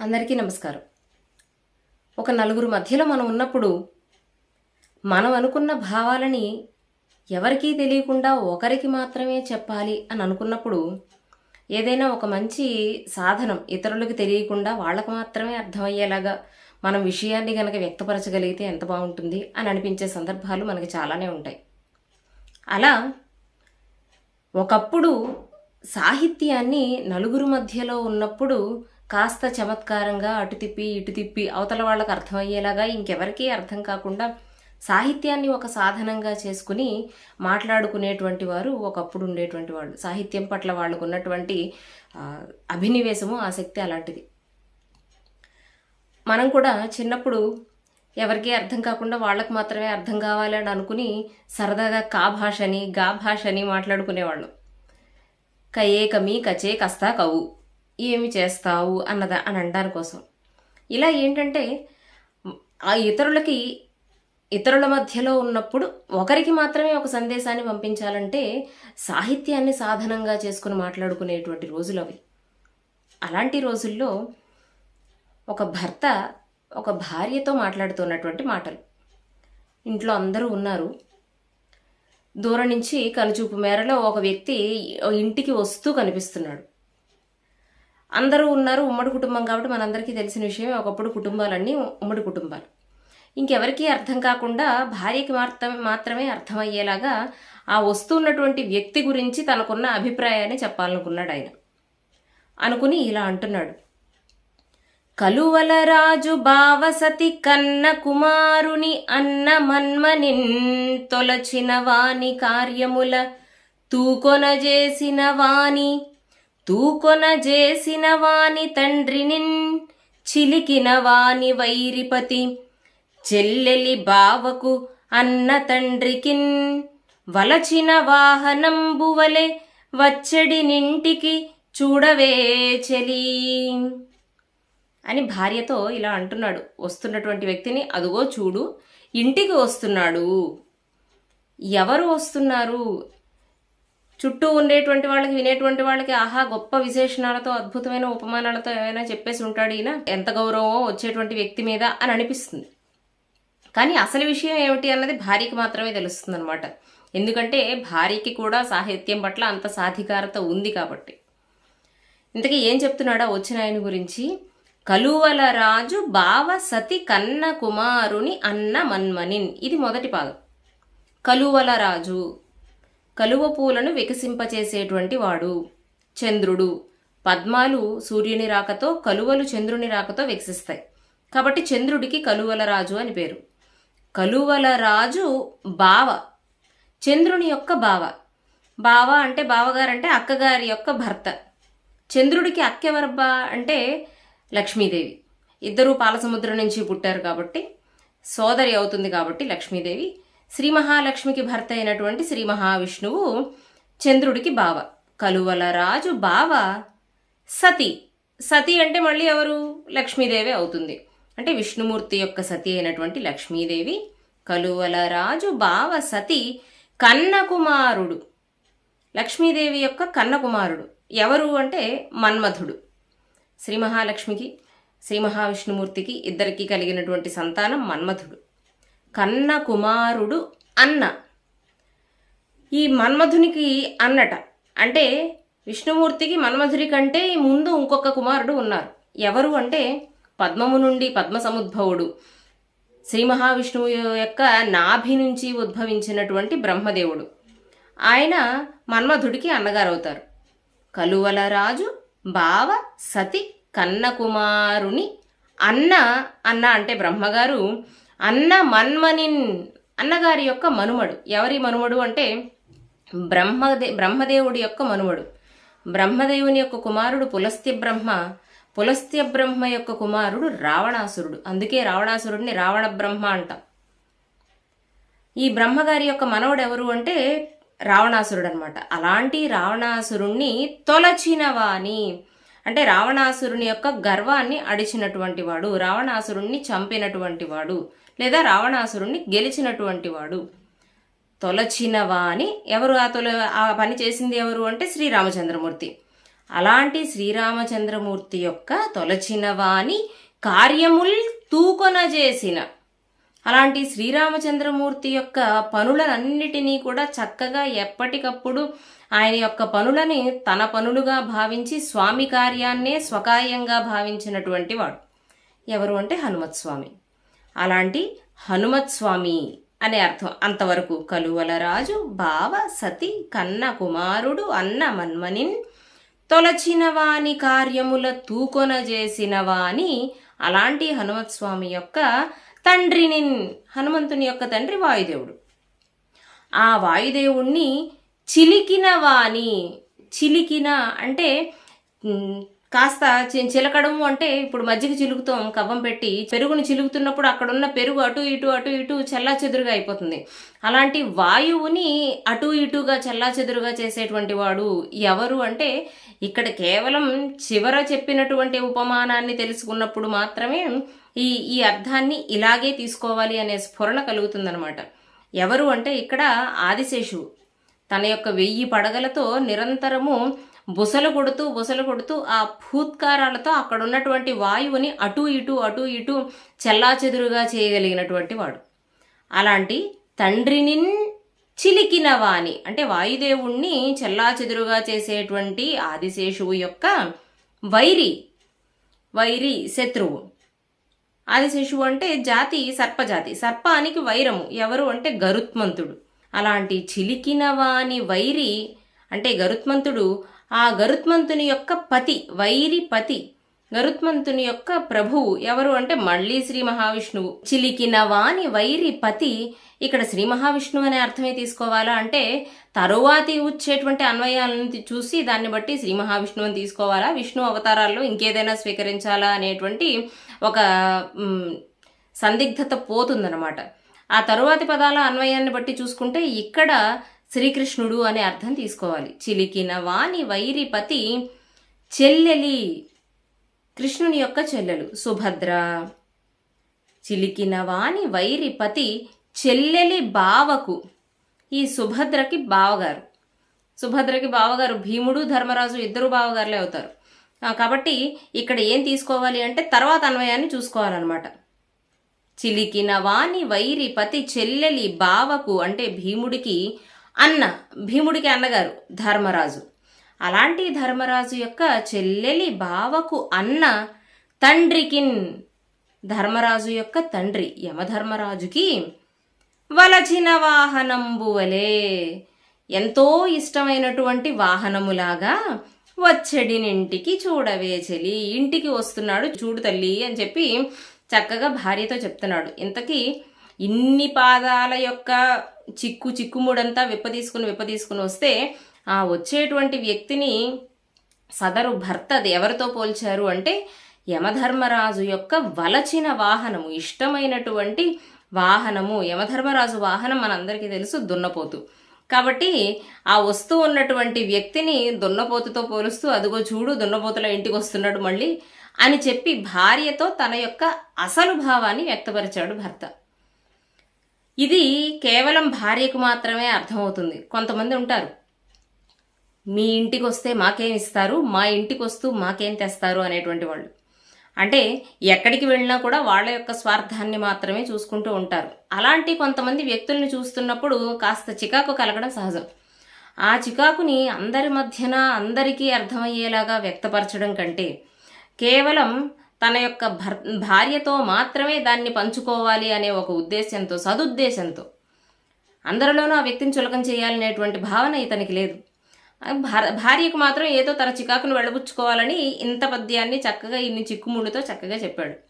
అందరికీ నమస్కారం. ఒక నలుగురు మధ్యలో మనం ఉన్నప్పుడు మనం అనుకున్న భావాలని ఎవరికీ తెలియకుండా ఒకరికి మాత్రమే చెప్పాలి అని అనుకున్నప్పుడు ఏదైనా ఒక మంచి సాధనం ఇతరులకు తెలియకుండా వాళ్ళకు మాత్రమే అర్థమయ్యేలాగా మనం విషయాన్ని కనుక వ్యక్తపరచగలిగితే ఎంత బాగుంటుంది అని అనిపించే సందర్భాలు మనకి చాలానే ఉంటాయి. అలా ఒకప్పుడు సాహిత్యాన్ని నలుగురు మధ్యలో ఉన్నప్పుడు కాస్త చమత్కారంగా అటు తిప్పి ఇటు తిప్పి అవతల వాళ్ళకి అర్థమయ్యేలాగా ఇంకెవరికీ అర్థం కాకుండా సాహిత్యాన్ని ఒక సాధనంగా చేసుకుని మాట్లాడుకునేటువంటి వారు ఒకప్పుడు ఉండేటువంటి వాళ్ళు. సాహిత్యం పట్ల వాళ్ళకు ఉన్నటువంటి అభినివేశము ఆసక్తి అలాంటిది. మనం కూడా చిన్నప్పుడు ఎవరికీ అర్థం కాకుండా వాళ్ళకు మాత్రమే అర్థం కావాలని అనుకుని సరదాగా కా భాషని గా భాషని మాట్లాడుకునేవాళ్ళం. కయే కమి కచే కస్తా కవు ఏమి చేస్తావు అన్నద అని అనడానికి కోసం. ఇలా ఏంటంటే ఆ ఇతరులకి ఇతరుల మధ్యలో ఉన్నప్పుడు ఒకరికి మాత్రమే ఒక సందేశాన్ని పంపించాలంటే సాహిత్యాన్ని సాధనంగా చేసుకుని మాట్లాడుకునేటువంటి రోజులు అవి. అలాంటి రోజుల్లో ఒక భర్త ఒక భార్యతో మాట్లాడుతున్నటువంటి మాటలు. ఇంట్లో అందరూ ఉన్నారు. దూరం నుంచి కనుచూపు మేరలో ఒక వ్యక్తి ఇంటికి వస్తూ కనిపిస్తున్నాడు. అందరూ ఉన్నారు ఉమ్మడి కుటుంబం కాబట్టి మనందరికీ తెలిసిన విషయం ఒకప్పుడు కుటుంబాలన్నీ ఉమ్మడి కుటుంబాలు. ఇంకెవరికీ అర్థం కాకుండా భార్యకి మాత్రమే మాత్రమే అర్థమయ్యేలాగా ఆ వస్తున్నటువంటి వ్యక్తి గురించి తనకున్న అభిప్రాయాన్ని చెప్పాలనుకున్నాడు ఆయన. అనుకుని ఇలా అంటున్నాడు. కలువలరాజు భావసతి బావసతి కన్న కుమారుని అన్న మన్మనిన్ తొలచిన వాని కార్యముల తూకొన చేసిన తూకొన చేసిన వాని తండ్రినిన్ చిలికిన వాని వైరిపతి. చెల్లెలి బావకు అన్న తండ్రికిన్ వలచిన వాహనంబువలె వచ్చడి నింటికి చూడవే చెలి. అని భార్యతో ఇలా అంటున్నాడు. వస్తున్నటువంటి వ్యక్తిని అదుగో చూడు ఇంటికి వస్తున్నాడు. ఎవరు వస్తున్నారు? చుట్టూ ఉండేటువంటి వాళ్ళకి వినేటువంటి వాళ్ళకి ఆహా గొప్ప విశేషణాలతో అద్భుతమైన ఉపమానాలతో ఏమైనా చెప్పేసి ఉంటాడు ఈయన ఎంత గౌరవమో వచ్చేటువంటి వ్యక్తి మీద అని అనిపిస్తుంది. కానీ అసలు విషయం ఏమిటి అన్నది భార్యకి మాత్రమే తెలుస్తుంది అనమాట ఎందుకంటే భార్యకి కూడా సాహిత్యం పట్ల అంత సాధికారత ఉంది కాబట్టి. ఇంతకీ ఏం చెప్తున్నాడా వచ్చిన ఆయన గురించి? కలువల రాజు బావ సతి కన్న కుమారుని అన్న మన్మనిన్. ఇది మొదటి పాదం. కలువల రాజు కలువ పూలను వికసింపచేసేటువంటి వాడు. చంద్రుడు. పద్మాలు సూర్యుని రాకతో కలువలు చంద్రుని రాకతో వికసిస్తాయి. కాబట్టి చంద్రుడికి కలువల రాజు అని పేరు. కలువల రాజు బావ. చంద్రుని యొక్క బావ. బావ అంటే బావగారంటే అక్కగారి యొక్క భర్త. చంద్రుడికి అక్కెవరబ్బా అంటే లక్ష్మీదేవి. ఇద్దరూ పాలసముద్రం నుంచి పుట్టారు కాబట్టి సోదరి అవుతుంది కాబట్టి లక్ష్మీదేవి. శ్రీ మహాలక్ష్మికి భర్త అయినటువంటి శ్రీ మహావిష్ణువు చంద్రుడికి బావ. కలువల రాజు బావ సతి. సతి అంటే మళ్ళీ ఎవరు? లక్ష్మీదేవి అవుతుంది. అంటే విష్ణుమూర్తి యొక్క సతి అయినటువంటి లక్ష్మీదేవి కలువల రాజు బావ సతి కన్నకుమారుడు. లక్ష్మీదేవి యొక్క కన్నకుమారుడు. ఎవరు అంటే మన్మధుడు. శ్రీ మహాలక్ష్మికి శ్రీ మహావిష్ణుమూర్తికి ఇద్దరికి కలిగినటువంటి సంతానం మన్మధుడు. కన్న కుమారుడు అన్న. ఈ మన్మధునికి అన్నట. అంటే విష్ణుమూర్తికి మన్మధుడి కంటే ముందు ఇంకొక కుమారుడు ఉన్నారు. ఎవరు అంటే పద్మము నుండి పద్మ సముద్భవుడు శ్రీ మహావిష్ణువు యొక్క నాభి నుంచి ఉద్భవించినటువంటి బ్రహ్మదేవుడు. ఆయన మన్మధుడికి అన్నగారు అవుతారు కలువల రాజు బావ సతి కన్నకుమారుని అన్న అన్న అంటే బ్రహ్మగారు అన్న మన్మనిన్ అన్నగారి యొక్క మనుమడు. ఎవరి మనుమడు అంటే బ్రహ్మదే బ్రహ్మదేవుడి యొక్క మనుమడు. బ్రహ్మదేవుని యొక్క కుమారుడు పులస్త్య బ్రహ్మ. పులస్త్య బ్రహ్మ యొక్క కుమారుడు రావణాసురుడు. అందుకే రావణాసురుడిని రావణ బ్రహ్మ అంటాం. ఈ బ్రహ్మగారి యొక్క మనవడు ఎవరు అంటే రావణాసురుడు అనమాట అలాంటి రావణాసురుణ్ణి తొలచిన వాని అంటే రావణాసురుని యొక్క గర్వాన్ని అడిచినటువంటి వాడు రావణాసురుణ్ణి చంపినటువంటి వాడు. లేదా రావణాసురుణ్ణి గెలిచినటువంటి వాడు. తొలచినవా అని ఎవరు ఆ తొల ఆ పని చేసింది ఎవరు అంటే శ్రీరామచంద్రమూర్తి. అలాంటి శ్రీరామచంద్రమూర్తి యొక్క తొలచిన కార్యముల్ కార్యముల్ తూకొనజేసిన అలాంటి శ్రీరామచంద్రమూర్తి యొక్క పనులన్నిటినీ కూడా చక్కగా ఎప్పటికప్పుడు ఆయన యొక్క పనులని తన పనులుగా భావించి స్వామి కార్యాన్నే స్వకాయంగా భావించినటువంటి వాడు. ఎవరు అంటే హనుమత్ స్వామి అలాంటి హనుమత్ స్వామి అనే అర్థం. అంతవరకు కలువలరాజు బావ సతి కన్న కుమారుడు అన్న మన్మనిన్ తొలచిన వాని కార్యముల తూకొన చేసిన వాని అలాంటి హనుమత్స్వామి యొక్క తండ్రిని హనుమంతుని యొక్క తండ్రి వాయుదేవుడు. ఆ వాయుదేవుణ్ణి చిలికిన వాణి చిలికిన అంటే కాస్త చి- చిలకడము అంటే ఇప్పుడు మజ్జిగ చిలుకుతాం కవ్వం పెట్టి పెరుగుని చిలుకుతున్నప్పుడు అక్కడున్న పెరుగు అటు ఇటు అటు ఇటు చల్లా చెదురుగా అయిపోతుంది. అలాంటి వాయువుని అటు ఇటుగా చల్లా చెదురుగా చేసేటువంటి వాడు ఎవరు అంటే ఇక్కడ కేవలం చివర చెప్పినటువంటి ఉపమానాన్ని తెలుసుకున్నప్పుడు మాత్రమే ఈ ఈ అర్థాన్ని ఇలాగే తీసుకోవాలి అనే స్ఫురణ కలుగుతుందనమాట ఎవరు అంటే ఇక్కడ ఆదిశేషువు తన యొక్క వెయ్యి పడగలతో నిరంతరము బుసలు కొడుతూ బుసలు కొడుతూ ఆ భూత్కారాలతో అక్కడ ఉన్నటువంటి వాయువుని అటు ఇటు అటు ఇటు చెల్లాచెదురుగా చేయగలిగినటువంటి వాడు. అలాంటి తండ్రిని చిలికిన వాణి అంటే వాయుదేవుణ్ణి చెల్లాచెదురుగా చేసేటువంటి ఆదిశేషువు యొక్క వైరి వైరి శత్రువు. ఆదిశేషువు అంటే జాతి సర్పజాతి. సర్పానికి వైరము ఎవరు అంటే గరుత్మంతుడు. అలాంటి చిలికిన వాని వైరి అంటే గరుత్మంతుడు ఆ గరుత్మంతుని యొక్క పతి వైరి పతి గరుత్మంతుని యొక్క ప్రభువు ఎవరు అంటే మళ్ళీ శ్రీ మహావిష్ణువు. చిలికిన వాని వైరి పతి ఇక్కడ శ్రీ మహావిష్ణువు అనే అర్థమే తీసుకోవాలా అంటే తరువాతి వచ్చేటువంటి అన్వయాలను చూసి దాన్ని బట్టి శ్రీ మహావిష్ణువుని తీసుకోవాలా? విష్ణు అవతారాల్లో ఇంకేదైనా స్వీకరించాలా అనేటువంటి ఒక సందిగ్ధత పోతుందన్నమాట. ఆ తరువాతి పదాల అన్వయాన్ని బట్టి చూసుకుంటే ఇక్కడ శ్రీకృష్ణుడు అనే అర్థం తీసుకోవాలి. చిలికిన వాణి వైరిపతి చెల్లెలి కృష్ణుని యొక్క చెల్లెలు సుభద్ర. చిలికిన వాణి వైరిపతి చెల్లెలి బావకు ఈ సుభద్రకి బావగారు. సుభద్రకి బావగారు భీముడు ధర్మరాజు ఇద్దరు బావగారులే అవుతారు. కాబట్టి ఇక్కడ ఏం తీసుకోవాలి అంటే తర్వాత అన్వయాన్ని చూసుకోవాలన్నమాట. చిలికిన వాణి వైరిపతి చెల్లెలి బావకు అంటే భీముడికి అన్న భీముడికి అన్నగారు ధర్మరాజు. అలాంటి ధర్మరాజు యొక్క చెల్లెలి బావకు అన్న తండ్రికిన్ ధర్మరాజు యొక్క తండ్రి యమధర్మరాజుకి వలచిన వాహనంబువలే ఎంతో ఇష్టమైనటువంటి వాహనములాగా వచ్చడినింటికి చూడవే చెలి. ఇంటికి వస్తున్నాడు చూడు తల్లి అని చెప్పి చక్కగా భార్యతో చెప్తున్నాడు. ఇంతకీ ఇన్ని పాదాల యొక్క చిక్కు చిక్కుముడంతా విప్పదీసుకుని విప్పదీసుకుని వస్తే ఆ వచ్చేటువంటి వ్యక్తిని సదరు భర్త అది ఎవరితో పోల్చారు అంటే యమధర్మరాజు యొక్క వలచిన వాహనము ఇష్టమైనటువంటి వాహనము. యమధర్మరాజు వాహనం మనందరికీ తెలుసు దున్నపోతు. కాబట్టి ఆ వస్తూ ఉన్నటువంటి వ్యక్తిని దున్నపోతుతో పోలుస్తూ అదిగో చూడు దున్నపోతుల ఇంటికి వస్తున్నాడు మళ్ళీ అని చెప్పి భార్యతో తన యొక్క అసలు భావాన్ని వ్యక్తపరిచాడు భర్త. ఇది కేవలం భార్యకు మాత్రమే అర్థమవుతుంది. కొంతమంది ఉంటారు మీ ఇంటికి వస్తే మాకేం ఇస్తారు? మా ఇంటికి వస్తూ మాకేం తెస్తారు? అనేటువంటి వాళ్ళు. అంటే ఎక్కడికి వెళ్ళినా కూడా వాళ్ళ యొక్క స్వార్థాన్ని మాత్రమే చూసుకుంటూ ఉంటారు. అలాంటి కొంతమంది వ్యక్తుల్ని చూస్తున్నప్పుడు కాస్త చికాకు కలగడం సహజం. ఆ చికాకుని అందరి మధ్యన అందరికీ అర్థమయ్యేలాగా వ్యక్తపరచడం కంటే కేవలం తన యొక్క భర్ భార్యతో మాత్రమే దాన్ని పంచుకోవాలి అనే ఒక ఉద్దేశంతో సదుద్దేశంతో అందరిలోనూ ఆ వ్యక్తిని చులకం చేయాలనేటువంటి భావన ఇతనికి లేదు. ఆ భార్యకు మాత్రం ఏదో తన చికాకును వెళ్ళబుచ్చుకోవాలని ఇంత పద్యాన్ని చక్కగా ఇన్ని చిక్కుముళ్ళుతో చక్కగా చెప్పాడు.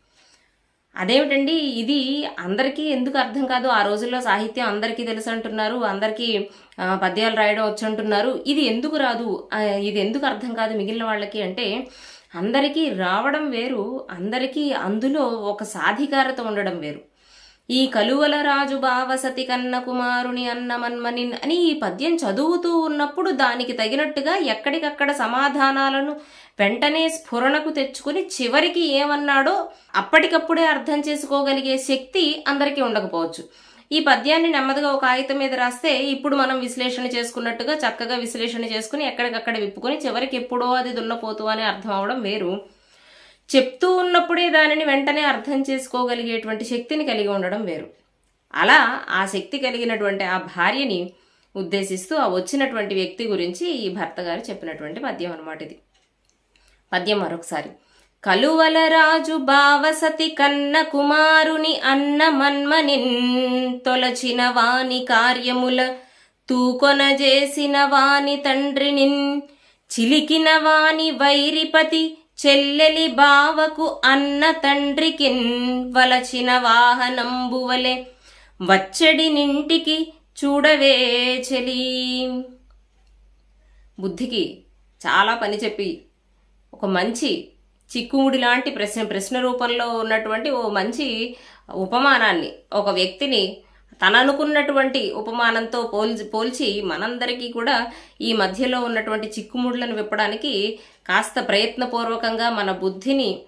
అదేమిటండి? ఇది అందరికీ ఎందుకు అర్థం కాదు? ఆ రోజుల్లో సాహిత్యం అందరికీ తెలుసు అంటున్నారు. అందరికీ పద్యాలు రాయడం వచ్చు అంటున్నారు. ఇది ఎందుకు రాదు? ఇది ఎందుకు అర్థం కాదు మిగిలిన వాళ్ళకి అంటే అందరికీ రావడం వేరు అందరికీ అందులో ఒక సాధికారత ఉండడం వేరు. ఈ కలువల రాజు భావసతి కన్న కుమారుని అన్న మన్మనిన్ అని ఈ పద్యం చదువుతూ ఉన్నప్పుడు దానికి తగినట్టుగా ఎక్కడికక్కడ సమాధానాలను వెంటనే స్ఫురణకు తెచ్చుకుని చివరికి ఏమన్నాడో అప్పటికప్పుడే అర్థం చేసుకోగలిగే శక్తి అందరికీ ఉండకపోవచ్చు. ఈ పద్యాన్ని నెమ్మదిగా ఒక కాగితం మీద రాస్తే ఇప్పుడు మనం విశ్లేషణ చేసుకున్నట్టుగా చక్కగా విశ్లేషణ చేసుకుని ఎక్కడికక్కడ విప్పుకొని చివరికి ఎప్పుడో అది దున్నపోతూ అని అర్థం అవడం వేరు. చెప్తూ ఉన్నప్పుడే దానిని వెంటనే అర్థం చేసుకోగలిగేటువంటి శక్తిని కలిగి ఉండడం వేరు. అలా ఆ శక్తి కలిగినటువంటి ఆ భార్యని ఉద్దేశిస్తూ ఆ వచ్చినటువంటి వ్యక్తి గురించి ఈ భర్త గారు చెప్పినటువంటి పద్యం అనమాట ఇది. పద్యం మరొకసారి. కలువల రాజు బావసతి కన్న కుమారుని అన్న మన్మనిన్ తొలచిన వాని కార్యముల తూకొన చేసిన వాని తండ్రినిన్ చిలికిన వాని వైరిపతి చెల్లెలి బావకు అన్న తండ్రికిన్ వలచిన వాహనంబువలే వచ్చడి నింటికి చూడవే చెలి. బుద్ధికి చాలా పని చెప్పి ఒక మంచి చిక్కుముడి లాంటి ప్రశ్న ప్రశ్న రూపంలో ఉన్నటువంటి ఓ మంచి ఉపమానాన్ని ఒక వ్యక్తిని తననుకున్నటువంటి ఉపమానంతో పోల్చి పోల్చి మనందరికీ కూడా ఈ మధ్యలో ఉన్నటువంటి చిక్కుముడులను విప్పడానికి కాస్త ప్రయత్నపూర్వకంగా మన బుద్ధిని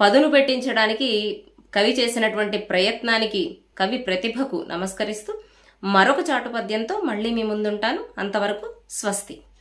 పదును పెట్టించడానికి కవి చేసినటువంటి ప్రయత్నానికి కవి ప్రతిభకు నమస్కరిస్తూ మరొక చాటు పద్యంతో మళ్ళీ మీ ముందుంటాను. అంతవరకు స్వస్తి.